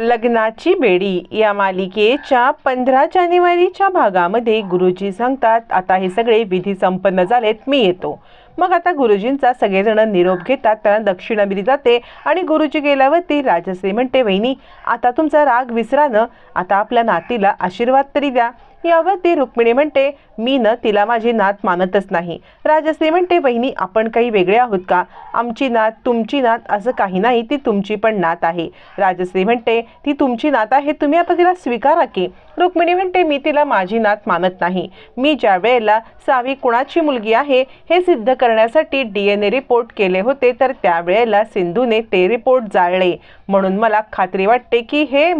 लग्नाची बेडी या मालिकेच्या पंधरा जानेवारीच्या भागामध्ये गुरुजी सांगतात आता हे सगळे विधी संपन्न झालेत मी येतो. मग आता गुरुजींचा सगळेजण निरोप घेतात त्यांना दक्षिणा दिली जाते आणि गुरुजी गेल्यावरती राजश्री म्हणते वहिनी आता तुमचा राग विसरानं आता आपल्या नातीला आशीर्वाद तरी द्या. यावरती रुक्मिणी म्हणते मी न तिला माझी नात मानतच नाही. राजश्री म्हणते बहिणी आपण काही वेगळे आहोत का? आमची नात तुमची नात असं काही नाही ती तुमची पण नात आहे. राजश्री म्हणते ती तुमची नात आहे तुम्ही आता तिला स्वीकारा की. रुक्मिणी म्हणते मी तिला माझी नात मानत नाही. मी ज्या वेळेला सावी कुणाची मुलगी आहे हे सिद्ध करण्यासाठी डी एन ए रिपोर्ट केले होते तर त्यावेळेला सिंधूने ते रिपोर्ट जाळले. म्हणून मला खात्री वाटते की हे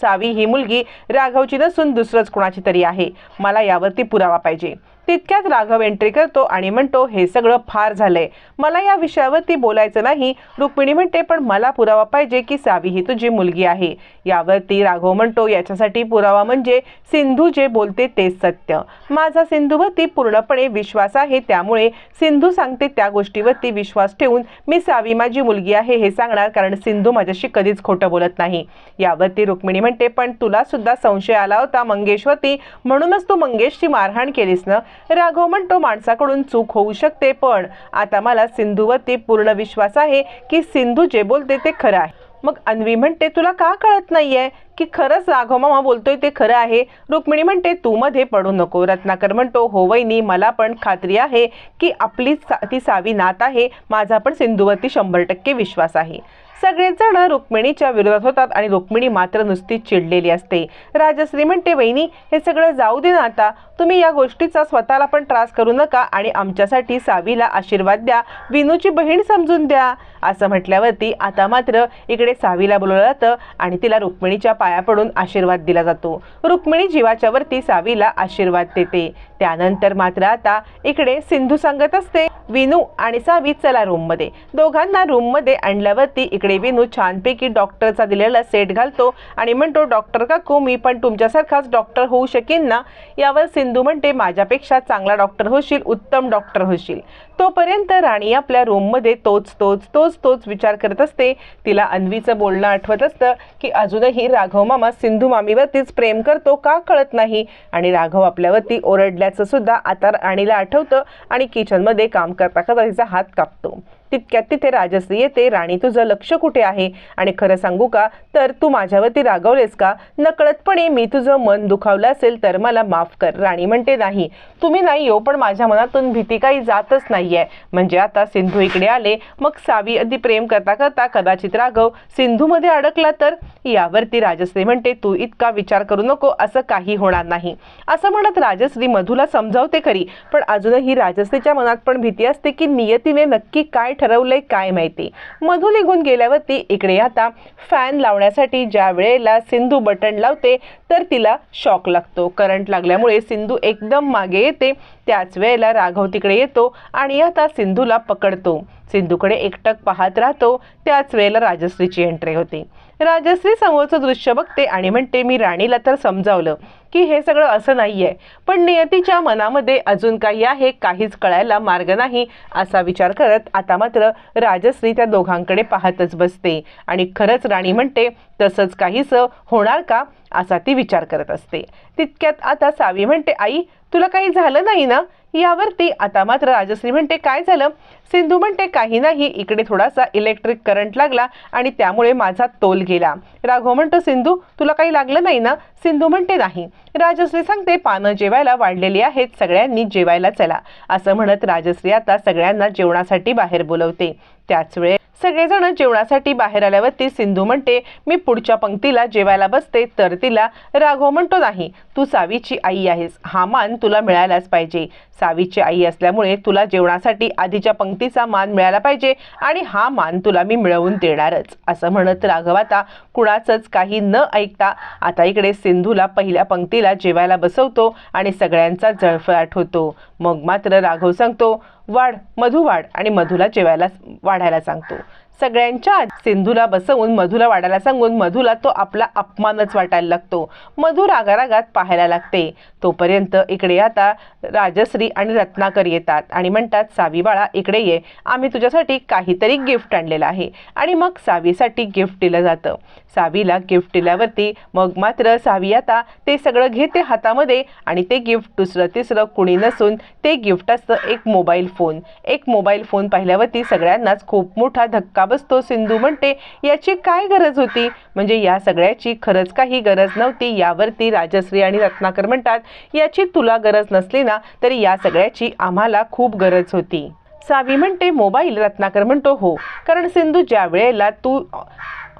सावी ही मुलगी राघवची नसून दुसरंच कोणाची तरी आहे. मला यावरती पुरावा पाहिजे. तितक्यात राघव एंट्री करतो आणि म्हणतो हे सगळं फार झालंय. मला या विषयावरती बोलायचं नाही. रुक्मिणी म्हणते पण मला पुरावा पाहिजे की सावी ही तुझी मुलगी आहे. यावरती राघव म्हणतो याच्यासाठी पुरावा म्हणजे सिंधू जे बोलते तेच सत्य. माझा सिंधूवरती पूर्णपणे विश्वास आहे. त्यामुळे सिंधू सांगते त्या गोष्टीवरती विश्वास ठेवून मी सावी माझी मुलगी आहे हे सांगणार कारण सिंधू माझ्याशी कधीच खोटं बोलत नाही. यावरती रुक्मिणी म्हणते पण तुला सुद्धा संशय आला होता मंगेशवरती. म्हणूनच तू मंगेशची मारहाण केलीस ना. राघव म्हणतो माणसाकडून चूक होऊ शकते पण आता मला सिंधूवरती पूर्ण विश्वास आहे की सिंधू जे बोलते ते खरं आहे. मग अन्वी म्हणते तुला का कळत नाहीये की खरंच राघव मामा बोलतोय ते खरं आहे? रुक्मिणी म्हणते तू मध्ये पडू नको. रत्नाकर म्हणतो हो वहिनी मला पण खात्री आहे की आपली सा ती सावी नात आहे. माझा पण सिंधूवरती शंभर टक्के विश्वास आहे. सगळेच जण रुक्मिणीच्या विरोधात होतात आणि रुक्मिणी मात्र नुसती चिडलेली असते. राजश्री म्हणते वहिनी हे सगळं जाऊ दे ना आता. तुम्ही या गोष्टीचा स्वतःला पण त्रास करू नका आणि आमच्यासाठी सावीला आशीर्वाद द्या. विनूची बहीण समजून द्या. असं म्हटल्यावरती आता मात्र इकडे सावीला बोलवलं जातं आणि तिला रुक्मिणीच्या पाया पडून आशीर्वाद दिला जातो. रुक्मिणी जीवाच्या वरती सावीला आशीर्वाद देते. त्यानंतर मात्र आता इकडे सिंधू सांगत असते विनू आणि सावी चला रूममध्ये दोघांना रूममध्ये आणल्यावरती इकडे विनू छानपैकी डॉक्टरचा दिलेला सेट घालतो. आणि म्हणतो डॉक्टर काकू मी पण तुमच्यासारखाच डॉक्टर होऊ शकेन ना? यावर सिंधू म्हणते माझ्यापेक्षा चांगला डॉक्टर होशील उत्तम डॉक्टर होशील. तोपर्यंत राणी आपल्या रूममध्ये तोच तोच तोच तोच विचार करत असते. तिला अन्वीचं बोलणं आठवत असतं की अजूनही राघव मामा सिंधू मामीवरतीच प्रेम करतो का कळत नाही? आणि राघव आपल्यावरती ओरडल्याचं सुद्धा आता राणीला आठवतं आणि किचनमध्ये काम करता करता तिचा हात कापतो. तितक्यात तिथे राजश्री येते राणी तुझं लक्ष कुठे आहे? आणि खरं सांगू का? तर तू माझ्यावरती रागवलेस का? नकळतपणे मी तुझं मन दुखावलं असेल तर मला माफ कर. राणी म्हणते नाही. तुम्ही नाही हो पण माझ्या मनातून भीती काही जातच नाही आहे म्हणजे आता सिंधू इकडे आले. मग सावी अगदी प्रेम करता करता कदाचित राघव सिंधूमध्ये अडकला तर? यावरती राजश्री म्हणते तू इतका विचार करू नको असं काही होणार नाही. असं म्हणत राजश्री मधूला समजावते खरी. पण अजूनही राजश्रीच्या मनात पण भीती असते की नियतीने नक्की काय ठरवलंय काय माहिती. मधू निघून गेल्यावरती इकडे आता फॅन लावण्यासाठी ज्या वेळेला सिंधू बटन लावते तर तिला शॉक लागतो. करंट लागल्यामुळे सिंधू एकदम मागे येते. त्याच वेळेला राघव तिकडे येतो आणि आता सिंधूला पकडतो. सिंधूकडे एकटक पाहत राहतो. त्याच वेळेला राजश्रीची एंट्री होते. राजश्री समोरचं दृश्य बघते आणि म्हणते मी राणीला तर समजावलं की हे सगळं असं नाही आहे पण नियतीच्या मनामध्ये अजून काही आहे काहीच कळायला मार्ग नाही असा विचार करत आता मात्र राजश्री त्या दोघांकडे पाहतच बसते. आणि खरंच राणी म्हणते तसंच काहीसं होणार का? असा ती विचार करत असते. तितक्यात आता सावी म्हणते आई तुला काही झालं नाही ना? यावरती आता मात्र राजश्री म्हणते काय झालं? सिंधू म्हणते काही नाही इकडे थोडासा इलेक्ट्रिक करंट लागला आणि त्यामुळे माझा तोल गेला. राघव म्हणतो सिंधू तुला काही लागलं नाही ना? सिंधू म्हणते नाही. राजश्री सांगते पानं जेवायला वाढलेली आहेत सगळ्यांनी जेवायला चला. असं म्हणत राजश्री आता सगळ्यांना जेवणासाठी बाहेर बोलवते. त्याच वेळे सगळेजण जेवणासाठी बाहेर आल्यावरती सिंधू म्हणते मी पुढच्या पंक्तीला जेवायला बसते तर तिला राघव म्हणतो नाही तू सावीची आई आहेस हा मान तुला मिळायलाच पाहिजे. सावीची आई असल्यामुळे तुला जेवणासाठी आधीच्या पंक्तीचा मान मिळाला पाहिजे आणि हा मान तुला मी मिळवून देणारच असं म्हणत राघव आता कुणाचंच काही न ऐकता आता इकडे सिंधूला पहिल्या पंक्तीला जेवायला बसवतो आणि सगळ्यांचा जळफळाट होतो. मग मात्र राघव सांगतो वाढ मधू वाढ आणि मधूला जेवायला वाढायला सांगतो. सगळ्यांच्या सिंधूला बसवून मधूला वाढायला सांगून मधूला तो आपला अपमानच वाटायला लागतो. मधू रागारागात पाहायला लागते. तोपर्यंत इकडे आता राजश्री आणि रत्नाकर येतात आणि म्हणतात सावी बाळा इकडे ये. आम्ही तुझ्यासाठी काहीतरी गिफ्ट आणलेलं आहे. आणि मग सावीसाठी गिफ्ट दिलं जातं. सावीला गिफ्ट दिल्यावरती मग मात्र सावी आता ते सगळं घेते हातामध्ये आणि ते गिफ्ट दुसरं तिसरं कुणी नसून ते गिफ्ट असतं एक मोबाईल फोन. एक मोबाईल फोन पाहिल्यावरती सगळ्यांनाच खूप मोठा धक्का बसतो सिंधू म्हणते याची काय गरज होती? म्हणजे या सगळ्याची खरंच काही गरज नव्हती. यावरती राजश्री आणि रत्नाकर म्हणतात याची तुला गरज नसली ना तरी या सगळ्याची आम्हाला खूप गरज होती. सावी म्हणते मोबाईल रत्नाकर म्हणतो हो. कारण सिंधू ज्या वेळेला तू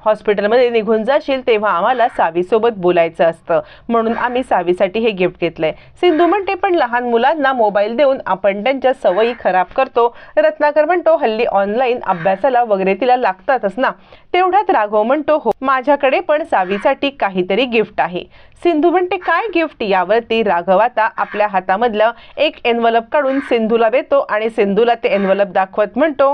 हॉस्पिटलमध्ये निघून जाशील तेव्हा आम्हाला सावीसोबत बोलायचं असतं. म्हणून आम्ही सावीसाठी हे गिफ्ट घेतलंय. सिंधू म्हणते पण लहान मुलांना मोबाईल देऊन आपण त्यांच्या सवयी खराब करतो. रत्नाकर म्हणतो हल्ली ऑनलाईन अभ्यासाला वगैरे तिला लागतातच ना. तेवढ्यात राघव म्हणतो हो माझ्याकडे पण सावीसाठी काहीतरी गिफ्ट आहे. सिंधू म्हणते काय गिफ्ट? यावरती राघव आता आपल्या हातामधलं एक एनवलप काढून सिंधूला देतो आणि सिंधूला ते एनवलप दाखवत म्हणतो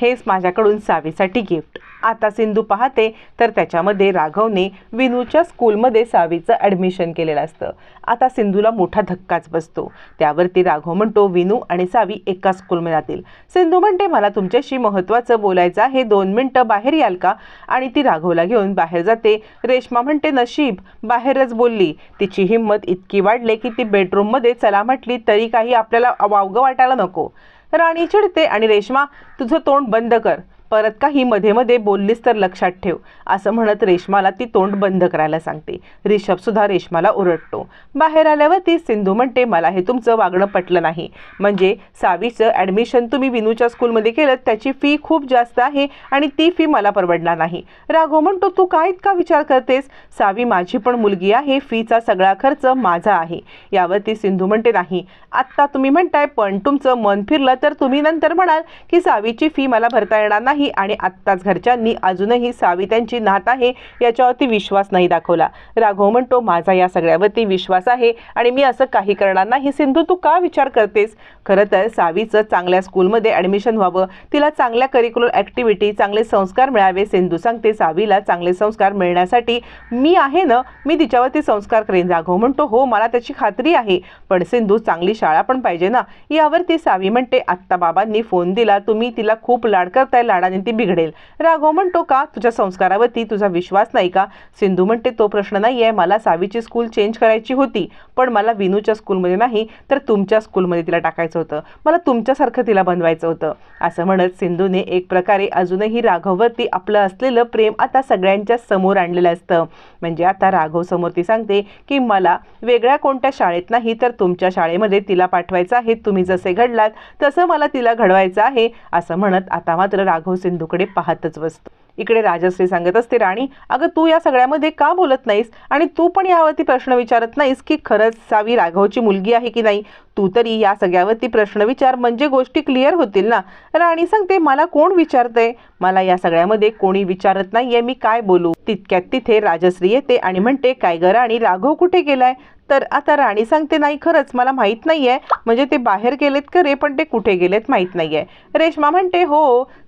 हेच माझ्याकडून सावीसाठी गिफ्ट आता सिंधू पाहते तर त्याच्यामध्ये राघवने विनूच्या स्कूलमध्ये सावीचं ॲडमिशन केलेलं असतं. आता सिंधूला मोठा धक्काच बसतो. त्यावरती राघव म्हणतो विनू आणि सावी एका स्कूलमध्ये जातील. सिंधू म्हणते मला तुमच्याशी महत्त्वाचं बोलायचं आहे. दोन मिनटं बाहेर याल का? आणि ती राघवला घेऊन बाहेर जाते. रेश्मा म्हणते नशीब बाहेरच बोलली. तिची हिंमत इतकी वाढली की ती बेडरूममध्ये चला म्हटली तरी काही आपल्याला वावगं वाटायला नको. राणी चिडते आणि रेश्मा तुझं तोंड बंद कर. परत काही मध्ये मध्ये बोललीस तर लक्षात ठेव. असं म्हणत रेश्माला ती तोंड बंद करायला सांगते. रिषभ सुद्धा रेश्माला ओरडतो. बाहेर आल्यावर ती सिंधू म्हणते मला हे तुमचं वागणं पटलं नाही. म्हणजे सावीचं ॲडमिशन तुम्ही विनूच्या स्कूलमध्ये केलं त्याची फी खूप जास्त आहे आणि ती फी मला परवडणार नाही. राघव म्हणतो तू काय इतका विचार करतेस? सावी माझी पण मुलगी आहे फीचा सगळा खर्च माझा आहे. यावरती सिंधू म्हणते नाही. आत्ता तुम्ही म्हणताय पण तुमचं मन फिरलं तर तुम्ही नंतर म्हणाल की सावीची फी मला भरता येणार नाही. आणि आत्ताच घरच्यांनी अजूनही सावी त्यांची नात आहे याच्यावरती विश्वास नाही दाखवला. राघव म्हणतो माझा या सगळ्यावरती विश्वास आहे आणि मी असं काही करणार नाही. सिंधू तू का विचार करतेस? खरं तर सावीचं चांगल्या स्कूलमध्ये ॲडमिशन व्हावं तिला चांगल्या करिक्युलर ॲक्टिव्हिटी चांगले संस्कार मिळावे सिंधू सांगते सावीला चांगले संस्कार मिळण्यासाठी मी आहे ना मी तिच्यावरती संस्कार करेन. राघव म्हणतो हो मला त्याची खात्री आहे पण सिंधू चांगली शाळा पण पाहिजे ना. यावरती सावी म्हणते आत्ता बाबांनी फोन दिला तुम्ही तिला खूप लाड करताय लाडाने ती बिघडेल. राघव म्हणतो का तुझ्या संस्कारावरती तुझा विश्वास नाही का? सिंधू म्हणते तो प्रश्न नाही आहे मला सावीची स्कूल चेंज करायची होती पण मला विनूच्या स्कूलमध्ये नाही तर तुमच्या स्कूलमध्ये तिला टाकायचं होतं. मला तुमच्यासारखं तिला बनवायचं होतं. असं म्हणत सिंधूने एक प्रकारे अजूनही राघववरती आपलं असलेलं प्रेम आता सगळ्यांच्या समोर आणलेलं असतं. म्हणजे आता राघव समोर ती सांगते की मला वेगळ्या कोणत्या शाळेत नाही तर तुमच्या शाळेमध्ये तिला पाठवायचं आहे. तुम्ही जसे घडलात तसं मला तिला घडवायचं आहे. असं म्हणत आता मात्र राघव सिंधूकडे पाहतच बसतो. इकडे राजश्री सांगत असते राणी अगं तू या सगळ्यामध्ये का बोलत नाहीस? आणि तू पण यावरती प्रश्न विचारत नाहीस की खरंच सावी राघवची मुलगी आहे की नाही? तू तरी या सगळ्यावरती प्रश्न विचार म्हणजे गोष्टी क्लिअर होतील ना? राणी सांगते मला कोण विचारतंय? मला या सगळ्यामध्ये कोणी विचारत नाहीये मी काय बोलू? तितक्यात तिथे राजश्री येते आणि म्हणते काय ग राणी राघव कुठे गेलाय? तर आता राणी सांगते नाही खरंच मला माहीत नाही आहे म्हणजे ते बाहेर गेलेत का रे? पण ते कुठे गेलेत माहीत नाही आहे रेश्मा म्हणते हो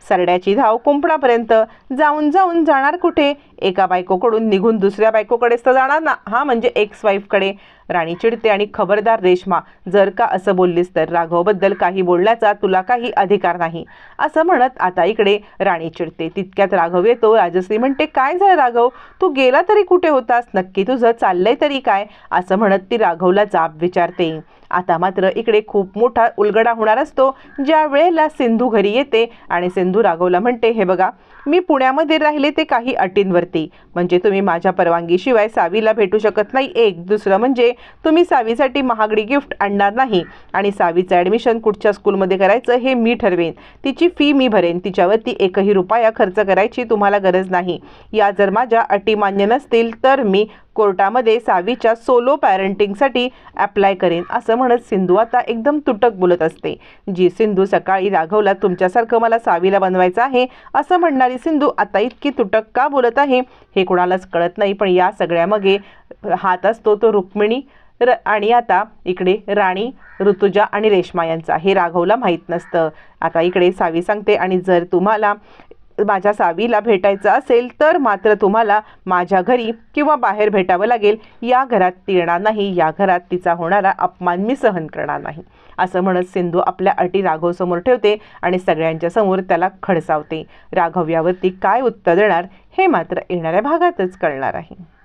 सरड्याची धाव कुंपणापर्यंत. जाऊन जाऊन जाणार कुठे? एका बायकोकडून निघून दुसऱ्या बायकोकडेच तर जाणार ना? हा म्हणजे एक्स वाईफकडे राणी चिडते आणि खबरदार रेश्मा जर का असं बोललीस तर राघवबद्दल काही बोलण्याचा तुला काही अधिकार नाही. असं म्हणत आता इकडे राणी चिडते. तितक्यात राघव येतो. राजश्री म्हणते काय झालं राघव? तू गेला तरी कुठे होतास? नक्की तुझं चाललंय तरी काय? असं म्हणत ती राघवला जाब विचारते. आता मात्र इकडे खूप मोठा उलगडा होणार असतो ज्या वेळेला सिंधू घरी येते आणि सिंधू राघवला म्हणते हे बघा मी पुण्यामध्ये राहिले ते काही अटींवरती. म्हणजे तुम्ही माझ्या परवानगीशिवाय सावीला भेटू शकत नाही. एक दुसरं म्हणजे तुम्ही सावीसाठी महागडी गिफ्ट आणणार नाही आणि सावीचं ॲडमिशन कुठच्या स्कूलमध्ये करायचं हे मी ठरवेन. तिची फी मी भरेन. तिच्यावरती एकही रुपया खर्च करायची तुम्हाला गरज नाही. या जर माझ्या अटी मान्य नसतील तर मी कोर्टामध्ये सावीच्या सोलो पॅरेंटिंगसाठी अप्लाय करेन. असं म्हणत सिंधू आता एकदम तुटक बोलत असते. जी सिंधू सकाळी राघवला तुमच्यासारखं मला सावीला बनवायचं आहे असं म्हणणारी सिंधू आता इतकी तुटक का बोलत आहे हे कोणालाच कळत नाही पण या सगळ्यामागे हात असतो तो रुक्मिणी र आणि आता इकडे राणी ऋतुजा आणि रेश्मा यांचा. हे राघवला माहीत नसतं. आता इकडे सावी सांगते आणि जर तुम्हाला माझ्या सावीला भेटायचं असेल तर मात्र तुम्हाला माझ्या घरी किंवा बाहेर भेटावं लागेल. या घरात ती येणार नाही. या घरात तिचा होणारा अपमान मी सहन करणार नाही. असं म्हणत सिंधू आपल्या अटी राघवसमोर ठेवते आणि सगळ्यांच्या समोर त्याला खडसावते. राघव यावरती काय उत्तर देणार हे मात्र येणाऱ्या भागातच कळणार आहे.